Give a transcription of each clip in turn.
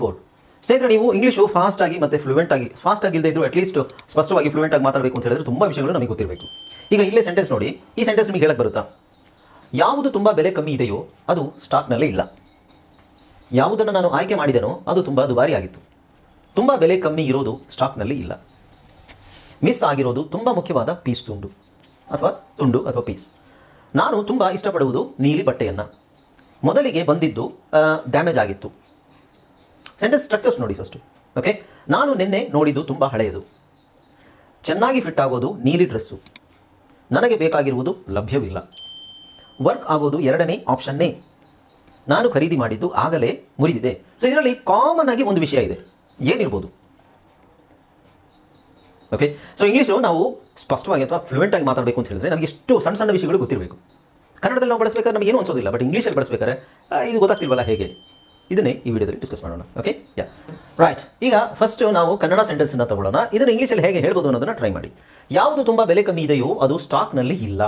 Four ಸ್ನೇಹಿತರೆ, ನೀವು English fast ಆಗಿ ಮತ್ತೆ ಫ್ಲೂಯೆಂಟ್ ಆಗಿ ಫಾಸ್ಟ್ ಆಗಿ ಇಲ್ಲದೆ ಇದ್ರು ಅಟ್ಲೀಸ್ಟ್ ಸ್ಪಷ್ಟವಾಗಿ ಫ್ಲೂಯೆಂಟ್ ಆಗಿ ಮಾತಾಡಬೇಕು ಅಂತ ಹೇಳಿದ್ರೆ ತುಂಬ ವಿಷಯಗಳು ನಮಗೆ ಗೊತ್ತಿರಬೇಕು. ಈಗ ಇಲ್ಲೇ ಸೆಂಟೆನ್ಸ್ ನೋಡಿ, ಈ ಸೆಂಟೆನ್ಸ್ ನಿಮಗೆ ಹೇಳಕ್ಕೆ ಬರುತ್ತಾ? ಯಾವುದು ತುಂಬ ಬೆಲೆ ಕಮ್ಮಿ ಇದೆಯೋ ಅದು ಸ್ಟಾಕ್ನಲ್ಲೇ ಇಲ್ಲ. ಯಾವುದನ್ನು ನಾನು ಆಯ್ಕೆ ಮಾಡಿದೆನೋ ಅದು ತುಂಬ ದುಬಾರಿ ಆಗಿತ್ತು. ತುಂಬ ಬೆಲೆ ಕಮ್ಮಿ ಇರೋದು ಸ್ಟಾಕ್ನಲ್ಲಿ ಇಲ್ಲ. ಮಿಸ್ ಆಗಿರೋದು ತುಂಬ ಮುಖ್ಯವಾದ ಪೀಸ್ ತುಂಡು. ಅಥವಾ ತುಂಡು ಅಥವಾ ಪೀಸ್ ನಾನು ತುಂಬ ಇಷ್ಟಪಡುವುದು ನೀಲಿ ಬಟ್ಟೆಯನ್ನು. ಮೊದಲಿಗೆ ಬಂದಿದ್ದು ಡ್ಯಾಮೇಜ್ ಆಗಿತ್ತು. ಸೆಂಟೆನ್ಸ್ ಸ್ಟ್ರಕ್ಚರ್ಸ್ ನೋಡಿ ಫಸ್ಟು ಓಕೆ ನಾನು ನಿನ್ನೆ ನೋಡಿದ್ದು ತುಂಬ ಹಳೆಯದು. ಚೆನ್ನಾಗಿ ಫಿಟ್ ಆಗೋದು ನೀಲಿ ಡ್ರೆಸ್ಸು ನನಗೆ ಬೇಕಾಗಿರುವುದು ಲಭ್ಯವಿಲ್ಲ. ವರ್ಕ್ ಆಗೋದು ಎರಡನೇ ಆಪ್ಷನ್ನೇ ನಾನು ಖರೀದಿ ಮಾಡಿದ್ದು ಆಗಲೇ ಮುರಿದಿದೆ. ಸೊ ಇದರಲ್ಲಿ ಕಾಮನ್ ಆಗಿ ಒಂದು ವಿಷಯ ಇದೆ. ಏನಿರ್ಬೋದು? ಓಕೆ ಸೊ ಇಂಗ್ಲೀಷು ನಾವು ಸ್ಪಷ್ಟವಾಗಿ ಅಥವಾ ಫ್ಲೂಯೆಂಟ್ ಆಗಿ ಮಾತಾಡಬೇಕು ಅಂತ ಹೇಳಿದ್ರೆ ನಮಗೆ ಎಷ್ಟು ಸಣ್ಣ ಸಣ್ಣ ವಿಷಯಗಳು ಗೊತ್ತಿರಬೇಕು. ಕನ್ನಡದಲ್ಲಿ ನಾವು ಬಳಸಬೇಕಾದ್ರೆ ನಮಗೆ ಏನು ಅನ್ಸೋದಿಲ್ಲ ಬಟ್ ಇಂಗ್ಲೀಷಲ್ಲಿ ಬಳಸಬೇಕಾದ್ರೆ ಇದು ಗೊತ್ತಾಗ್ತಿಲ್ವಲ್ಲ ಹೇಗೆ? ಇದನ್ನೇ ಈ ವಿಡಿಯೋದಲ್ಲಿ ಡಿಸ್ಕಸ್ ಮಾಡೋಣ. ಓಕೆ ಯಾ ರೈಟ್ ಈಗ ಫಸ್ಟ್ ನಾವು ಕನ್ನಡ ಸೆಂಟೆನ್ಸನ್ನು ತಗೊಳ್ಳೋಣ. ಇದನ್ನು ಇಂಗ್ಲೀಷಲ್ಲಿ ಹೇಗೆ ಹೇಳ್ಬೋದು ಅನ್ನೋದನ್ನ ಟ್ರೈ ಮಾಡಿ. ಯಾವುದು ತುಂಬ ಬೆಲೆ ಕಮ್ಮಿ ಇದೆಯೋ ಅದು ಸ್ಟಾಕ್ನಲ್ಲಿ ಇಲ್ಲ.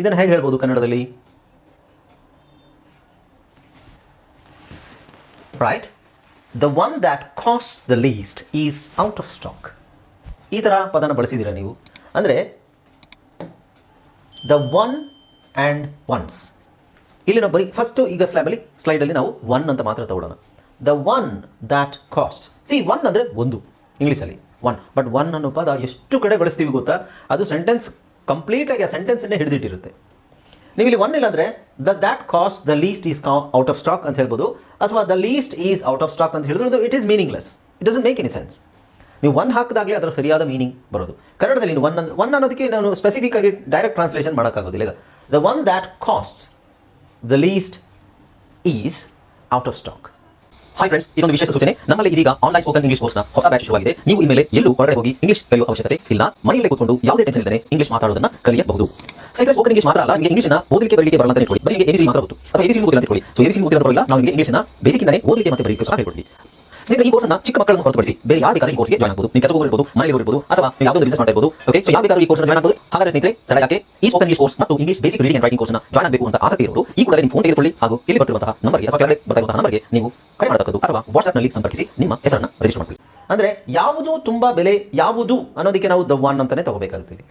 ಇದನ್ನು ಹೇಗೆ ಹೇಳ್ಬೋದು ಕನ್ನಡದಲ್ಲಿ? Right the one that cost the least is out of stock ಈ ಥರ ಪದನ ಬಳಸಿದ್ದೀರಾ ನೀವು? ಅಂದರೆ ದ ಒನ್ ಆ್ಯಂಡ್ ಒನ್ಸ್ ಇಲ್ಲಿ ನಾವು ಬರೀ ಫಸ್ಟು ಈಗ ಸ್ಲ್ಯಾಬಲ್ಲಿ ಸ್ಲೈಡಲ್ಲಿ ನಾವು ಒನ್ ಅಂತ ಮಾತ್ರ ತಗೊಳ್ಳೋಣ the one that cost see one ಅಂದರೆ ಒಂದು, ಇಂಗ್ಲೀಷಲ್ಲಿ. ಒನ್ ಬಟ್ ಒನ್ ಅನ್ನೋ ಪದ ಎಷ್ಟು ಕಡೆ ಬಳಸ್ತೀವಿ ಗೊತ್ತಾ? ಅದು ಸೆಂಟೆನ್ಸ್ ಕಂಪ್ಲೀಟಾಗಿ ಆ ಸೆಂಟೆನ್ಸನ್ನೇ ಹಿಡಿದಿಟ್ಟಿರುತ್ತೆ. ನೀವು ಇಲ್ಲಿ ಒನ್ ಇಲ್ಲಾಂದರೆ the that cost the least is out of stock ಅಂತ ಹೇಳ್ಬೋದು. ಅಥವಾ the least is out of stock ಅಂತ ಹೇಳಿದ್ರೆ it is meaningless it doesn't make any sense ನೀವು ಒನ್ ಹಾಕಿದಾಗಲೇ ಅದರ ಸರಿಯಾದ ಮೀನಿಂಗ್ ಬರೋದು. ಕನ್ನಡದಲ್ಲಿ ಒನ್ ಒನ್ ಅನ್ನೋದಕ್ಕೆ ನಾನು ಸ್ಪೆಸಿಫಿಕ್ ಆಗಿ ಡೈರೆಕ್ಟ್ ಟ್ರಾನ್ಸ್ಲೇಷನ್ ಮಾಡೋಕ್ಕಾಗೋದಿಲ್ಲ. ಈಗ the one that cost the least is out of stock hi friends ಇದೊಂದು ವಿಶೇಷ ಸೂಚನೆ. ನಮ್ಮಲ್ಲಿ ಇದೀಗ ಆನ್ಲೈನ್ ಸ್ಪೋಕನ್ ಇಂಗ್ಲಿಷ್ ಕೋರ್ಸ್ನ ಹೊಸ ಬ್ಯಾಚ್ ಶುರುವಾಗಿದೆ. ನೀವು ಇನ್ಮೇಲೆ ಎಲ್ಲೂ ಹೊರಗಡೆ ಹೋಗಿ ಇಂಗ್ಲಿಷ್ ಕಲಿಯುವ ಅವಶ್ಯಕತೆ ಇಲ್ಲ. ಮನೆಯಲ್ಲೇ ಕೂತ್ಕೊಂಡು ಯಾವುದೇ ಟೆನ್ಷನ್ ಇಲ್ಲದೆ ಇಂಗ್ಲಿಷ್ ಮಾತಾಡೋದನ್ನ ಕಲಿಯಬಹುದು. ಸ್ನೇಹಿತರೆ ಸ್ಪೋಕನ್ ಇಂಗ್ಲಿಷ್ ಮಾತ್ರ ಅಲ್ಲ, ನಿಮಗೆ ಇಂಗ್ಲಿಷ್ನ ಓದಲಿಕ್ಕೆ ಬರಲಿಕ್ಕೆ ಬರಲ್ಲ ಅಂತ ಇಟ್ಕೊಳ್ಳಿ ಬರೀ ಎಬಿಸಿ ಮಾತ್ರ ಗೊತ್ತು. ಅಥವಾ ಎಬಿಸಿ ಗೊತ್ತಿಲ್ಲ ಅಂತ ಇಟ್ಕೊಳ್ಳಿ ಸೊ ಎಬಿಸಿ ಪರವಾಗಿಲ್ಲ ನಾವು ನಿಮಗೆ ಇಂಗ್ಲಿಷ್ನ ಬೇಸಿಕ್ಕಿಂದಲೇ ಓದಲಿಕ್ಕೆ ಮತ್ತೆ ಬರಲಿಕ್ಕೆ ಸಹ ಹೇಳ್ಕೊಡ್ತೀವಿ. ಸ್ನೇಹಿತರೆ, ಈ ಕೋರ್ಸ್ನ ಚಿಕ್ಕ ಮಕ್ಕಳನ್ನು ಹೊರತುಪಡಿಸಿ ಬೇರೆ ಯಾರು ಬೇಕಾದ್ರೂ ಈ ಕೋರ್ಸ್ಗೆ ಜಾಯ್ನ್ ಆಗಬಹುದು ನೀವು ಕೆಲಸ ಇರಬಹುದು ಮನೆಯಲ್ಲಿ ಇರ್ಬೋದು, ಅಥವಾ ನೀವು ಯಾವುದೋ ಬಿಸ್ನೆಸ್ ಮಾಡ್ತಾ ಇರ್ಬೋದು ಓಕೆ ಸೊ ಯಾವ ಬೇಕಾದ್ರೂ ಈ ಕೋರ್ಸ್ ಜಾಯ್ನ್ ಆಗಬಹುದು ಹಾಗಾದ್ರೆ ಸ್ನೇಹಿತರೆ, ತಡ ಯಾಕೆ? ಈ ಸ್ಪೋಕನ್ ಇಂಗ್ಲಿಷ್ ಕೋರ್ಸ್ ಮತ್ತು English basic reading and writing ಕೋರ್ಸ್ನ ಜಾಯ್ನ್ ಆಗಬೇಕು ಅಂತ ಆಸಕ್ತಿ ಇರೋರು, ಈ ಕೂಡ ನಿಮ್ಮ ಫೋನ್ ತೆಗೆದುಕೊಳ್ಳಿ ಹಾಗೂ ಇಲ್ಲಿ ಕೊಟ್ಟಿರುವಂತಹ ನಂಬರ್ಗೆ ಅಥವಾ ಕೆಳಗಡೆ ಬರ್ತಿರುವಂತಹ ನಂಬರ್ಗೆ ನೀವು ಕರೆ ಮಾಡತಕ್ಕದ್ದು ಅಥವಾ ವಾಟ್ಸ್ಆಪ್ನಲ್ಲಿ ಸಂಪರ್ಕಿಸಿ ನಿಮ್ಮ ಹೆಸರನ್ನ ರಿಜಿಸ್ಟರ್ ಮಾಡ್ಕೊಳ್ಳಿ. ಅಂದ್ರೆ ಯಾವುದು ತುಂಬಾ ಬೆಲೆ, ಯಾವುದು ಅನ್ನೋದಕ್ಕೆ ನಾವು ದ ಒನ್ ಅಂತಾನೆ ತಗೋಬೇಕಾಗ್ತೀವಿ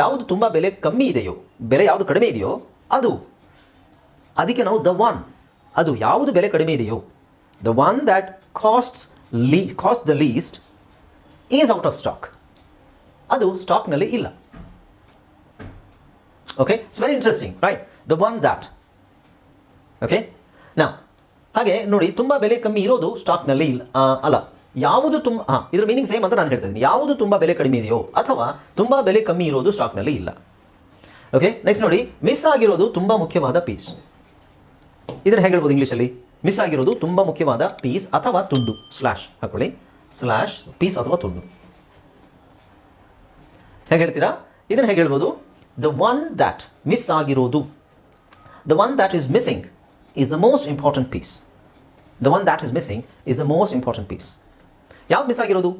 ಯಾವುದು ತುಂಬಾ ಬೆಲೆ ಕಮ್ಮಿ ಇದೆಯೋ, ಬೆಲೆ ಯಾವುದು ಕಡಿಮೆ ಇದೆಯೋ, ಅದು, ಅದಕ್ಕೆ ನಾವು ದ ಒನ್ ಅದು ಯಾವುದು ಬೆಲೆ ಕಡಿಮೆ ಇದೆಯೋ the one that costs lee cost the least is out of stock ಅದು ಸ್ಟಾಕ್ನಲ್ಲಿ ಇಲ್ಲ. Okay it's very interesting right the one that okay ನಾ ಹಾಗೆ ನೋಡಿ, ತುಂಬ ಬೆಲೆ ಕಮ್ಮಿ ಇರೋದು ಸ್ಟಾಕ್ನಲ್ಲಿ ಇಲ್ಲ ಅಲ್ಲ. ಯಾವುದು ತುಂಬ ಹಾಂ, ಇದ್ರ ಮೀನಿಂಗ್ ಸೇಮ್ ಅಂತ ನಾನು ಹೇಳ್ತಾ ಯಾವುದು ತುಂಬ ಬೆಲೆ ಕಡಿಮೆ ಇದೆಯೋ ಅಥವಾ ತುಂಬ ಬೆಲೆ ಕಮ್ಮಿ ಇರೋದು ಸ್ಟಾಕ್ನಲ್ಲಿ ಇಲ್ಲ. ಓಕೆ ನೆಕ್ಸ್ಟ್ ನೋಡಿ ಮಿಸ್ ಆಗಿರೋದು ತುಂಬ ಮುಖ್ಯವಾದ ಪೀಸ್ ಇದನ್ನು ಹೇಗೆ ಹೇಳ್ಬೋದು ಇಂಗ್ಲೀಷಲ್ಲಿ ಮಿಸ್ ಆಗಿರೋದು ತುಂಬ ಮುಖ್ಯವಾದ ಪೀಸ್ ಅಥವಾ ತುಂಡು. ಸ್ಲ್ಯಾಶ್ ಹಾಕೊಳ್ಳಿ. ಸ್ಲ್ಯಾಶ್ ಪೀಸ್ ಅಥವಾ ತುಂಡು. ಹೇಗೆ ಹೇಳ್ತೀರಾ? ಇದನ್ನು ಹೇಗೆ ಹೇಳ್ಬೋದು? ದ ಒನ್ ದ್ಯಾಟ್ ಮಿಸ್ ಆಗಿರೋದು. The one that is missing is the most important piece the one that is missing is the most important piece ಯಾವ್ದು ಮಿಸ್ ಆಗಿರೋದು?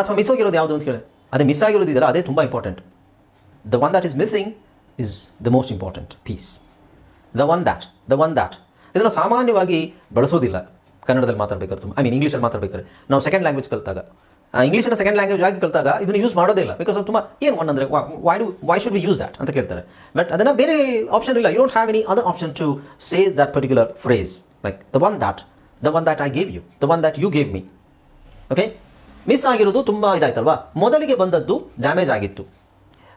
ಅಥವಾ ಮಿಸ್ ಹೋಗಿರೋದು ಯಾವುದು ಅಂತ ಕೇಳಿ. ಅದೇ ಮಿಸ್ ಆಗಿರೋದು ಇದೆಯಲ್ಲ ಅದೇ ತುಂಬ important the one that is missing is the most important piece the one that the one that ಇದನ್ನು ಸಾಮಾನ್ಯವಾಗಿ ಬಳಸೋದಿಲ್ಲ. ಕನ್ನಡದಲ್ಲಿ ಮಾತಾಡಬೇಕಾದ್ರೆ ತುಂಬ ಐ ಮೀನ್ ಇಂಗ್ಲೀಷಲ್ಲಿ ಮಾತಾಡಬೇಕಾದ್ರೆ. ನಾವು ಸೆಕೆಂಡ್ ಲ್ಯಾಂಗ್ವೇಜ್ ಕಲಿತಾಗ ಇಂಗ್ಲೀಷನ್ನು ಸೆಕೆಂಡ್ ಲ್ಯಾಂಗ್ವೇಜ್ ಆಗಿ ಕಲಿತಾಗ ಇದನ್ನು ಯೂಸ್ ಮಾಡೋದಿಲ್ಲ ಬಿಕಾಸ್ ಅದು ತುಂಬ, ಏನು ಒನ್ ಅಂದರೆ why do why should be use that ಅಂತ ಕೇಳ್ತಾರೆ. ಬಟ್ ಅದನ್ನು ಬೇರೆ ಆಪ್ಷನ್ ಇಲ್ಲ. You don't have any other option to say that particular phrase like the one that the one that I gave you the one that you gave me okay miss ಆಗಿರೋದು ತುಂಬ ಇದಾಯ್ತಲ್ವಾ? ಮೊದಲಿಗೆ ಬಂದದ್ದು damage ಆಗಿತ್ತು.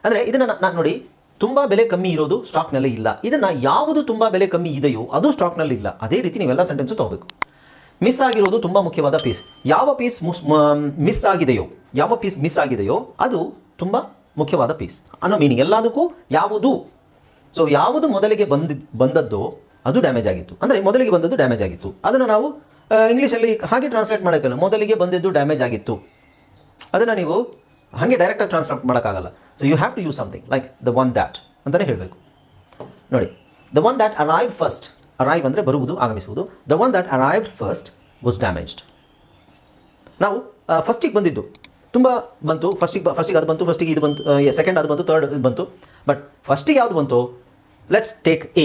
ಅಂದರೆ ಇದನ್ನು ನಾನು ನೋಡಿ ತುಂಬ ಬೆಲೆ ಕಮ್ಮಿ ಇರೋದು ಸ್ಟಾಕ್ನಲ್ಲಿ ಇಲ್ಲ. ಇದನ್ನು ಯಾವುದು ತುಂಬ ಬೆಲೆ ಕಮ್ಮಿ ಇದೆಯೋ ಅದು ಸ್ಟಾಕ್ನಲ್ಲಿ ಇಲ್ಲ. ಅದೇ ರೀತಿ ನೀವೆಲ್ಲ ಸೆಂಟೆನ್ಸ್ ತಗೋಬೇಕು. ಮಿಸ್ ಆಗಿರೋದು ತುಂಬ ಮುಖ್ಯವಾದ ಪೀಸ್ ಯಾವ ಪೀಸ್ ಮಿಸ್ ಆಗಿದೆಯೋ, ಯಾವ ಪೀಸ್ ಮಿಸ್ ಆಗಿದೆಯೋ ಅದು ತುಂಬ ಮುಖ್ಯವಾದ ಪೀಸ್ ಅನ್ನೋ ಮೀನಿಂಗ್ ಎಲ್ಲದಕ್ಕೂ ಯಾವುದು? ಸೊ ಯಾವುದು ಮೊದಲಿಗೆ ಬಂದ ಬಂದದ್ದು ಅದು ಡ್ಯಾಮೇಜ್ ಆಗಿತ್ತು. ಅಂದರೆ ಮೊದಲಿಗೆ ಬಂದದ್ದು ಡ್ಯಾಮೇಜ್ ಆಗಿತ್ತು. ಅದನ್ನು ನಾವು ಇಂಗ್ಲೀಷಲ್ಲಿ ಹಾಗೆ ಟ್ರಾನ್ಸ್ಲೇಟ್ ಮಾಡೋಕ್ಕಲ್ಲ ಮೊದಲಿಗೆ ಬಂದಿದ್ದು ಡ್ಯಾಮೇಜ್ ಆಗಿತ್ತು. ಅದನ್ನು ನೀವು ಹಾಗೆ ಡೈರೆಕ್ಟಾಗಿ ಟ್ರಾನ್ಸ್ಲೇಟ್ ಮಾಡೋಕ್ಕಾಗಲ್ಲ. So you have to use something like the one that ಅಂತಲೇ ಹೇಳಬೇಕು. ನೋಡಿ the one that arrive first arrive ಅಂದರೆ ಬರುವುದು, ಆಗಮಿಸುವುದು. The one that arrived first was damaged ನಾವು ಫಸ್ಟಿಗೆ ಬಂದಿದ್ದು. ತುಂಬ ಬಂತು ಫಸ್ಟಿಗೆ ಫಸ್ಟಿಗೆ ಅದು ಬಂತು ಫಸ್ಟಿಗೆ ಇದು ಬಂತು ಸೆಕೆಂಡ್ ಅದು ಬಂತು ತರ್ಡ್ ಇದು ಬಂತು. ಬಟ್ ಫಸ್ಟಿಗೆ ಯಾವುದು ಬಂತು? ಲೆಟ್ಸ್ ಟೇಕ್ ಎ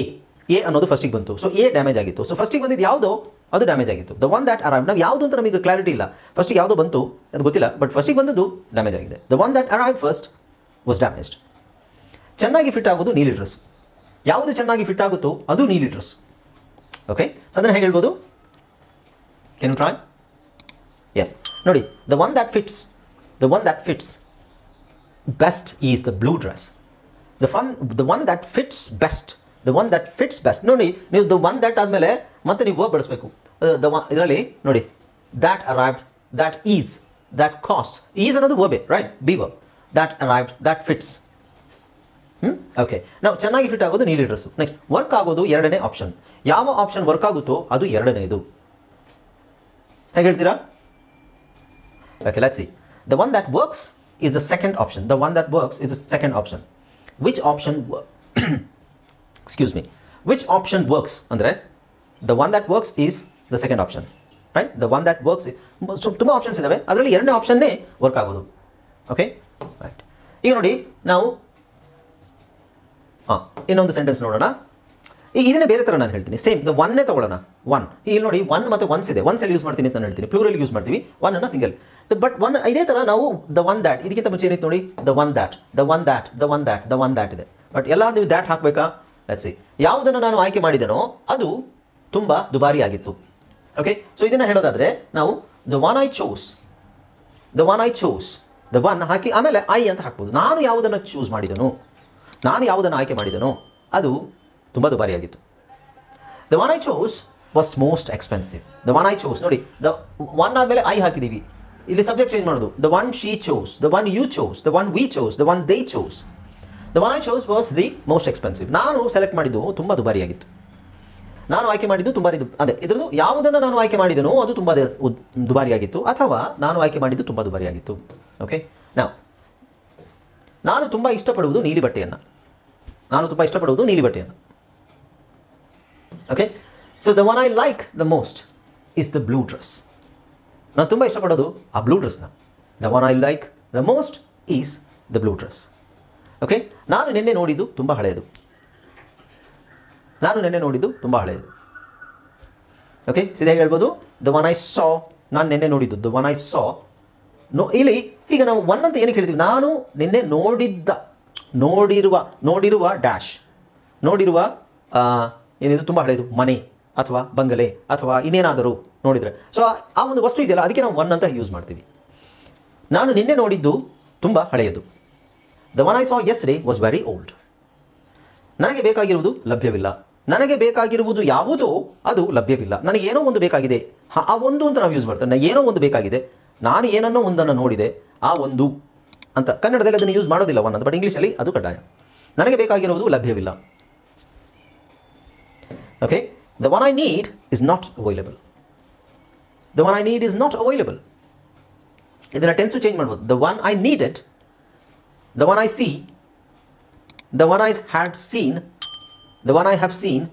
ಎ ಅನ್ನೋದು ಫಸ್ಟಿಗೆ ಬಂತು. ಸೊ ಎ ಡ್ಯಾಮೇಜ್ ಆಗಿತ್ತು. ಸೊ ಫಸ್ಟಿಗೆ ಬಂದಿದ್ದು ಯಾವುದೋ? ಅದು ಡ್ಯಾಮೇಜ್ ಆಗಿತ್ತು. ದ ಒನ್ ದ್ಯಾಟ್ ಅರೈವ್ ನಾವು ಯಾವುದು ಅಂತ ನಮಗೆ ಕ್ಲಾರಿಟಿ ಇಲ್ಲ. ಫಸ್ಟ್ ಯಾವುದೋ ಬಂತು, ಅದು ಗೊತ್ತಿಲ್ಲ ಬಟ್ ಫಸ್ಟಿಗೆ ಬಂದದ್ದು ಡ್ಯಾಮೇಜ್ ಆಗಿದೆ. The one that arrive first was damaged ಚೆನ್ನಾಗಿ ಫಿಟ್ ಆಗೋದು ನೀಲಿ ಡ್ರೆಸ್ ಯಾವುದು ಚೆನ್ನಾಗಿ ಫಿಟ್ ಆಗುತ್ತೋ ಅದು ನೀಲಿ ಡ್ರೆಸ್ ಓಕೆ ಅದನ್ನು ಹೇಗೆ ಹೇಳ್ಬೋದು? ಕೆನ್ ಟ್ರಾಯ್ ಎಸ್ ನೋಡಿ the one that fits the one that fits best is the blue dress the one the one that fits best the one that fits best ನೋಡಿ, ನೀವು the one that ಆದಮೇಲೆ ಮತ್ತೆ ನೀವು verb ಬಳಸಬೇಕು ಇದರಲ್ಲಿ ನೋಡಿ that arrived that is that cost is ಅನ್ನೋದು ವರ್ಬೆ right be verb that arrived that fits ಹ್ಞೂ ಓಕೆ ನಾವು ಚೆನ್ನಾಗಿ ಫಿಟ್ ಆಗೋದು ನೀಲಿ ಡ್ರೆಸ್ಸು ನೆಕ್ಸ್ಟ್ ವರ್ಕ್ ಆಗೋದು ಎರಡನೇ ಆಪ್ಷನ್ ಯಾವ ಆಪ್ಷನ್ ವರ್ಕ್ ಆಗುತ್ತೋ ಅದು ಎರಡನೇದು. ಹೇಗೆ ಹೇಳ್ತೀರಾ? Okay let's the one that works is the second option the one that works is the second option which Which option, me me, which option works? Andre, one one works is the second option right the one one works works is, so ತುಂಬ options ಇದ್ದಾವೆ ಅದರಲ್ಲಿ ಎರಡನೇ ಆಪ್ಷನ್ನೇ work ಆಗೋದು. Okay right ಈಗ ನೋಡಿ ನಾವು ಹಾಂ ಇನ್ನೊಂದು ಸೆಂಟೆನ್ಸ್ ನೋಡೋಣ. ಈಗ ಇದನ್ನೇ ಬೇರೆ ಥರ ನಾನು ಹೇಳ್ತೀನಿ. ಸೇಮ್ ದ ಒನ್ನೇ ತೊಗೊಳ್ಳೋಣ. ಒನ್ ಇಲ್ಲಿ ನೋಡಿ ಒನ್ ಮತ್ತು ಒನ್ಸ್ ಇದೆ. ಒನ್ಸ್ ಎಲ್ಲಿ ಯೂಸ್ ಮಾಡ್ತೀನಿ ಅಂತ ನಾನು ಹೇಳ್ತೀನಿ. ಪ್ಲೂರಲ್ ಯೂಸ್ ಮಾಡ್ತೀವಿ. ಒನ್ ಅನ್ನ ಸಿಂಗಲ್ ಬಟ್ ಒನ್ ಇದೇ ಥರ ನಾವು ದ ಒನ್ ದ್ಯಾಟ್ ಇದಕ್ಕಿಂತ ಮುಂಚೆ ಏನಿತ್ತು ನೋಡಿ? The one that the one that the one that the one that ಇದೆ. ಬಟ್ ಎಲ್ಲ ನೀವು ದ್ಯಾಟ್ ಹಾಕಬೇಕಾ? ಸಿ ಯಾವುದನ್ನು ನಾನು ಆಯ್ಕೆ ಮಾಡಿದೆನೋ ಅದು ತುಂಬ ದುಬಾರಿ ಆಗಿತ್ತು ಓಕೆ ಸೊ ಇದನ್ನು ಹೇಳೋದಾದರೆ ನಾವು the one I chose the one I choose the one ಹಾಕಿ, ಆಮೇಲೆ ಐ ಅಂತ ಹಾಕ್ಬೋದು. ನಾನು ಯಾವುದನ್ನು ಚೂಸ್ ಮಾಡಿದನು? ನಾನು ಯಾವುದನ್ನು ಆಯ್ಕೆ ಮಾಡಿದನು? ಅದು ತುಂಬ ದುಬಾರಿಯಾಗಿತ್ತು. The one I chose was most expensive the one I chose ನೋಡಿ ದ ಒನ್ ಆದಮೇಲೆ ಐ ಹಾಕಿದ್ದೀವಿ ಇಲ್ಲಿ ಸಬ್ಜೆಕ್ಟ್ ಚೇಂಜ್ ಮಾಡೋದು. The one she chose the one you chose the one we chose the one they chose the one I chose was the most expensive ನಾನು select ಮಾಡಿದ್ದು ತುಂಬ ದುಬಾರಿಯಾಗಿತ್ತು. ನಾನು ಆಯ್ಕೆ ಮಾಡಿದ್ದು ತುಂಬ ಅದೇ, ಇದರದ್ದು ಯಾವುದನ್ನು ನಾನು ಆಯ್ಕೆ ಮಾಡಿದನೋ ಅದು ತುಂಬ ದುಬಾರಿಯಾಗಿತ್ತು. ಅಥವಾ ನಾನು ಆಯ್ಕೆ ಮಾಡಿದ್ದು ತುಂಬ ದುಬಾರಿಯಾಗಿತ್ತು. ಓಕೆ ನಾವು ನಾನು ತುಂಬ ಇಷ್ಟಪಡುವುದು ನೀಲಿ ಬಟ್ಟೆಯನ್ನು. ನಾನು ತುಂಬ ಇಷ್ಟಪಡುವುದು ನೀಲಿ ಬಟ್ಟೆಯನ್ನು. Okay so the one I like the most is the blue dress ನಾನು ತುಂಬ ಇಷ್ಟಪಡೋದು ಆ blue ಡ್ರೆಸ್ನ the one I like the most is the blue dress okay ನಾನು ನಿನ್ನೆ ನೋಡಿದ್ದು ತುಂಬ ಹಳೆಯದು. ನಾನು ನಿನ್ನೆ ನೋಡಿದ್ದು ತುಂಬ ಹಳೆಯದು. ಓಕೆ ಸೀದಾ ಹೇಳ್ಬೋದು ದ ಒನ್ ಐ ಸಾ ನಾನು ನಿನ್ನೆ ನೋಡಿದ್ದು the one I saw no, ಇಲ್ಲಿ, ಈಗ ನಾವು ಒನ್ ಅಂತ ಏನಕ್ಕೆ ಹೇಳ್ತೀವಿ ನಾನು ನಿನ್ನೆ ನೋಡಿದ್ದ, ನೋಡಿರುವ ನೋಡಿರುವ ಡ್ಯಾಶ್ ನೋಡಿರುವ ಏನಿದು? ತುಂಬ ಹಳೆಯದು, ಮನೆ, ಅಥವಾ ಬಂಗಲೆ, ಅಥವಾ ಇನ್ನೇನಾದರೂ ನೋಡಿದರೆ. ಸೊ ಆ ಒಂದು ವಸ್ತು ಇದೆಯಲ್ಲ, ಅದಕ್ಕೆ ನಾವು ಒನ್ ಅಂತ ಯೂಸ್ ಮಾಡ್ತೀವಿ. ನಾನು ನಿನ್ನೆ ನೋಡಿದ್ದು ತುಂಬ ಹಳೆಯದು. The one I saw yesterday was very old ನನಗೆ ಬೇಕಾಗಿರುವುದು ಲಭ್ಯವಿಲ್ಲ. ನನಗೆ ಬೇಕಾಗಿರುವುದು ಯಾವುದೋ ಅದು ಲಭ್ಯವಿಲ್ಲ. ನನಗೆ ಏನೋ ಒಂದು ಬೇಕಾಗಿದೆ. ಆ ಒಂದು ಅಂತ ನಾವು ಯೂಸ್ ಮಾಡ್ತೇವೆ. ನನಗೆ ಏನೋ ಒಂದು ಬೇಕಾಗಿದೆ. ನಾನು ಏನನ್ನೋ ಒಂದನ್ನು ನೋಡಿದೆ. ಆ ಒಂದು ಅಂತ. ಕನ್ನಡದಲ್ಲಿ ಅದನ್ನು ಯೂಸ್ ಮಾಡೋದಿಲ್ಲ ಅಂತ. ಬಟ್ ಇಂಗ್ಲೀಷಲ್ಲಿ ಅದು ಕಡ್ಡಾಯ. ನನಗೆ ಬೇಕಾಗಿರುವುದು ಲಭ್ಯವಿಲ್ಲ. Okay the one I need is not available the one I need is not available ಇದನ್ನು ಟೆನ್ಸು ಚೇಂಜ್ ಮಾಡ್ಬೋದು. The one I needed the one I see the one I had seen, the one I have seen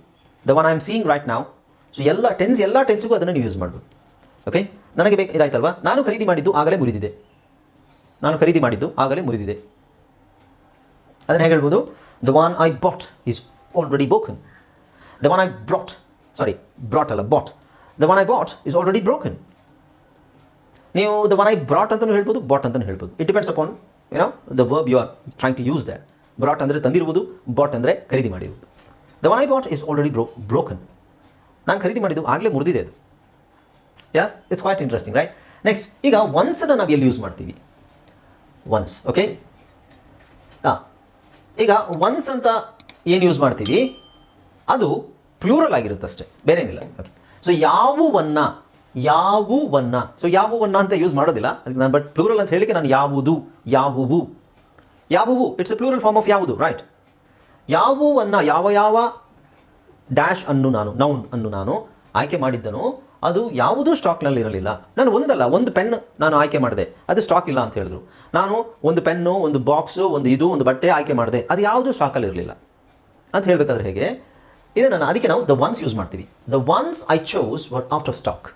the one I am seeing right ನಾವು so ಎಲ್ಲ tense ಎಲ್ಲ ಟೆನ್ಸ್ಗೂ ಅದನ್ನು ನೀವು use ಮಾಡ್ಬೋದು. Okay ನನಗೆ ಬೇಕು, ಇದಾಯ್ತಲ್ವಾ? ನಾನು ಖರೀದಿ ಮಾಡಿದ್ದು ಆಗಲೇ ಮುರಿದಿದೆ. ನಾನು ಖರೀದಿ ಮಾಡಿದ್ದು ಆಗಲೇ ಮುರಿದಿದೆ. ಅದನ್ನು ಹೇಗೆ ಹೇಳ್ಬೋದು? The one I bought is already broken the one I brought sorry brought ಅಲ್ಲ bought the one I bought is already broken ನೀವು ದ ಒನ್ ಐ ಬ್ರಾಟ್ ಅಂತಲೂ ಹೇಳ್ಬೋದು ಬಾಟ್ ಅಂತಲೂ ಹೇಳ್ಬೋದು. It depends upon you know the verb you are trying to use that brought ಅಂದರೆ ತಂದಿರುವುದು bought ಅಂದರೆ ಖರೀದಿ ಮಾಡಿರುವುದು. The one I bought is already bro broken ನಾನು ಖರೀದಿ ಮಾಡಿದ್ದು ಆಗಲೇ ಮುರಿದಿದೆ ಅದು. Yeah it's quite interesting right next ಈಗ ಒನ್ಸನ್ನು ನಾವು ಎಲ್ಲಿ ಯೂಸ್ ಮಾಡ್ತೀವಿ? ಒನ್ಸ್ ಓಕೆ ಹಾಂ ಈಗ ಒನ್ಸ್ ಅಂತ ಏನು ಯೂಸ್ ಮಾಡ್ತೀವಿ? ಅದು ಪ್ಲೂರಲ್ ಆಗಿರುತ್ತೆ ಅಷ್ಟೇ ಬೇರೆ ಏನಿಲ್ಲ ಓಕೆ ಸೊ ಯಾವುವನ್ನ ಯಾವುವನ್ನ ಸೊ ಯಾವುವನ್ನ ಅಂತ ಯೂಸ್ ಮಾಡೋದಿಲ್ಲ, ಅದಕ್ಕೆ ನಾನು ಬಟ್ ಪ್ಲೂರಲ್ ಅಂತ ಹೇಳಿಕ್ಕೆ ನಾನು ಯಾವುದು, ಯಾವುವು. ಯಾವುವು? It's a plural form of ಯಾವುದು ರೈಟ್ ಯಾವುವನ್ನ, ಯಾವ ಯಾವ ಡ್ಯಾಶ್ ಅನ್ನು ನಾನು ನೌನ್ ಅನ್ನು ನಾನು ಆಯ್ಕೆ ಮಾಡಿದ್ದನು, ಅದು ಯಾವುದೂ ಸ್ಟಾಕ್ನಲ್ಲಿ ಇರಲಿಲ್ಲ. ನಾನು ಒಂದಲ್ಲ, ಒಂದು ಪೆನ್ ನಾನು ಆಯ್ಕೆ ಮಾಡಿದೆ. ಅದು ಸ್ಟಾಕ್ ಇಲ್ಲ ಅಂತ ಹೇಳಿದ್ರು. ನಾನು ಒಂದು ಪೆನ್ನು ಒಂದು ಬಾಕ್ಸು ಒಂದು ಇದು, ಒಂದು ಬಟ್ಟೆ ಆಯ್ಕೆ ಮಾಡಿದೆ. ಅದು ಯಾವುದೂ ಸ್ಟಾಕಲ್ಲಿ ಇರಲಿಲ್ಲ. ಅಂತ ಹೇಳಬೇಕಾದ್ರೆ ಹೇಗೆ? ನಾನು ಅದಕ್ಕೆ ನಾವು ದ ಒನ್ಸ್ ಯೂಸ್ ಮಾಡ್ತೀವಿ. The ones I chose what out of stock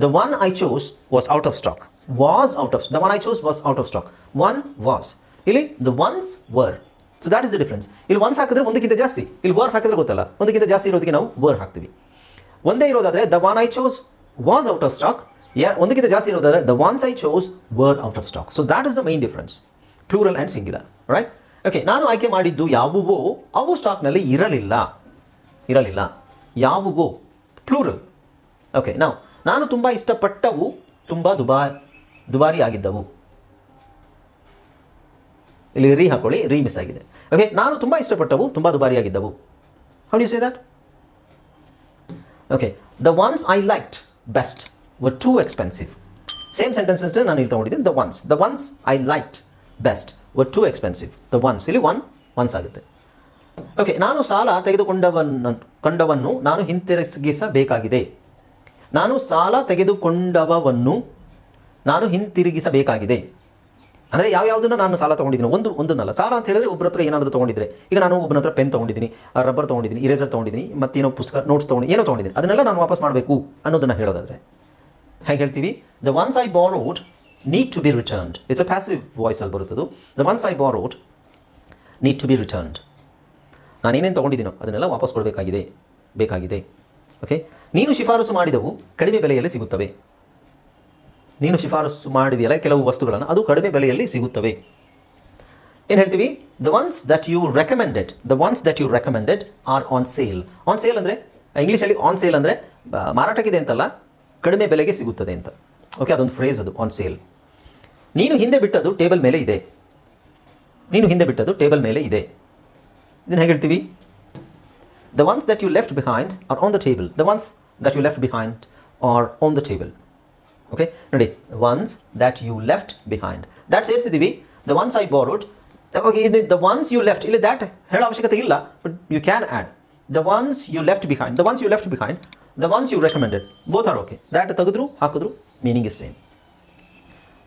the one I chose was out of stock was out of the one I chose was out of stock one was ಇಲ್ಲಿ the ones were so that is the difference ಇಲ್ಲಿ ones ಹಾಕಿದ್ರೆ ಒಂದಕ್ಕಿಂತ ಜಾಸ್ತಿ. ಇಲ್ಲಿ var ಹಾಕಿದ್ರೆ ಗೊತ್ತಲ್ಲ. ಒಂದಕ್ಕಿಂತ ಜಾಸ್ತಿ ಇರೋದಕ್ಕೆ ನಾವು ವರ್ ಹಾಕ್ತೀವಿ. ಒಂದೇ ಇರೋದಾದ್ರೆ the one I chose was out of stock yeah ಒಂದಕ್ಕಿಂತ ಜಾಸ್ತಿ ಇರೋದಾದ್ರೆ the ones I chose were out of stock so that is the main difference plural and singular right okay ನಾನು ಆಯ್ಕೆ ಮಾಡಿದ್ದು ಯಾವುವೋ, ಅವು ಸ್ಟಾಕ್ನಲ್ಲಿ ಇರಲಿಲ್ಲ. ಇರಲಿಲ್ಲ. ಯಾವುವೋ ಪ್ಲೂರಲ್ ಓಕೆ ನಾವು ನಾನು ತುಂಬ ಇಷ್ಟಪಟ್ಟವು ತುಂಬ ದುಬಾ, ದುಬಾರಿ ಆಗಿದ್ದವು. ಇಲ್ಲಿ ರೀ ಹಾಕೊಳ್ಳಿ, ರೀ ಮಿಸ್ ಆಗಿದೆ. ಓಕೆ ನಾನು ತುಂಬ ಇಷ್ಟಪಟ್ಟವು, ತುಂಬ ದುಬಾರಿಯಾಗಿದ್ದವು. How you say that okay the ones I liked best were too expensive same sentences ನಾನು ಇಲ್ಲಿ ತೊಗೊಂಡಿದ್ದೀನಿ the ones the ones I liked best were too expensive the ones ಇಲ್ಲಿ ಒನ್ ಒನ್ಸ್ ಆಗುತ್ತೆ. ಓಕೆ ನಾನು ಸಾಲ ತೆಗೆದುಕೊಂಡವನ್ನ ಕಂಡವನ್ನು ನಾನು ಹಿಂತಿರುಗಿಸಬೇಕಾಗಿದೆ. ನಾನು ಸಾಲ ತೆಗೆದುಕೊಂಡವವನ್ನು, ನಾನು ಹಿಂತಿರುಗಿಸಬೇಕಾಗಿದೆ. ಅಂದರೆ ಯಾವ್ಯಾವುದನ್ನು ನಾನು ಸಾಲ ತೊಗೊಂಡಿದ್ದೀನಿ? ಒಂದು, ಒಂದನ್ನಲ್ಲ. ಸಾಲ ಅಂತ ಹೇಳಿದ್ರೆ ಒಬ್ಬರ ಹತ್ರ ಏನಾದರೂ ತೊಗೊಂಡಿದ್ರೆ. ಈಗ ನಾನು ಒಬ್ಬನ ಹತ್ರ ಪೆನ್ ತೊಗೊಂಡಿದ್ದೀನಿ ರಬ್ಬರ್ ತೊಗೊಂಡಿದ್ದೀನಿ ಇರೇಸರ್ ತೊಗೊಂಡಿದ್ದೀನಿ, ಮತ್ತೇನೋ ಪುಸ್ತಕ ನೋಟ್ಸ್ ತೊಗೊಂಡು, ಏನೋ ತೊಗೊಂಡಿದ್ದೀನಿ. ಅದನ್ನೆಲ್ಲ ನಾನು ವಾಪಸ್ ಮಾಡಬೇಕು ಅನ್ನೋದನ್ನು ಹೇಳೋದಾದರೆ. ಹೇಗೆ ಹೇಳ್ತೀವಿ? The ones I borrowed need to be returned it's a passive ವಾಯ್ಸಲ್ಲಿ ಬರುತ್ತದು. The ones I borrowed need to be returned ಏನೇನು ತೊಗೊಂಡಿದ್ದೀನೋ ಅದನ್ನೆಲ್ಲ ವಾಪಸ್ ಕೊಡಬೇಕಾಗಿದೆ. ಬೇಕಾಗಿದೆ. ಓಕೆ ನೀನು ಶಿಫಾರಸು ಮಾಡಿದವು ಕಡಿಮೆ ಬೆಲೆಯಲ್ಲಿ ಸಿಗುತ್ತವೆ. ನೀನು ಶಿಫಾರಸು ಮಾಡಿದೆಯಲ್ಲ, ಕೆಲವು ವಸ್ತುಗಳನ್ನು, ಅದು ಕಡಿಮೆ ಬೆಲೆಯಲ್ಲಿ ಸಿಗುತ್ತವೆ. ಏನು ಹೇಳ್ತೀವಿ? The ones that you recommended the ones that you recommended are on sale on sale ಅಂದರೆ ಇಂಗ್ಲೀಷಲ್ಲಿ ಆನ್ ಸೇಲ್ ಅಂದರೆ ಮಾರಾಟಕ್ಕಿದೆ ಅಂತಲ್ಲ, ಕಡಿಮೆ ಬೆಲೆಗೆ ಸಿಗುತ್ತದೆ ಅಂತ. ಓಕೆ ಅದೊಂದು ಫ್ರೇಸ್ ಅದು ಆನ್ ಸೇಲ್ ನೀನು ಹಿಂದೆ ಬಿಟ್ಟದ್ದು ಟೇಬಲ್ ಮೇಲೆ ಇದೆ. ನೀನು ಹಿಂದೆ ಬಿಟ್ಟದ್ದು ಟೇಬಲ್ ಮೇಲೆ ಇದೆ. ಇದನ್ನು ಹೇಗೆ ಹೇಳ್ತೀವಿ? The ones that you left behind are on the table the ones that you left behind are on the table okay ನೋಡಿ ones that you left behind that ಸೇರಿಸಿದ್ದೀವಿ the ones I borrowed okay ಇದು the ones you left ಇಲ್ಲಿ that ಹೇಳೋ ಅವಶ್ಯಕತೆ ಇಲ್ಲ but you can add the ones you left behind the ones you left behind the ones you recommended both are okay that ತೆಗೆದ್ರು, ಹಾಕಿದ್ರು meaning is same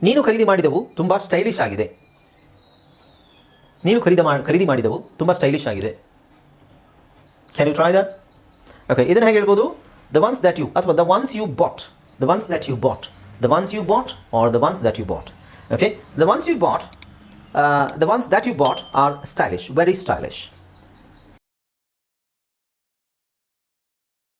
ನೀನು ಖರೀದಿ ಮಾಡಿದವು ತುಂಬ ಸ್ಟೈಲಿಶ್ ಆಗಿದೆ. ನೀನು ಖರೀದಿ ಮಾಡಿ ಖರೀದಿ ಮಾಡಿದವು ತುಂಬ ಸ್ಟೈಲಿಶ್ ಆಗಿದೆ. Can you try that okay ಇದನ್ನು ಹೇಗೆ ಹೇಳ್ಬೋದು? ದ ಒನ್ಸ್ ದಟ್ ಯು ಅಥವಾ the ones you bought the ones that you bought. The ones you bought or the ones that you bought. Okay? The ones you bought uh, the ones that you bought are stylish very stylish.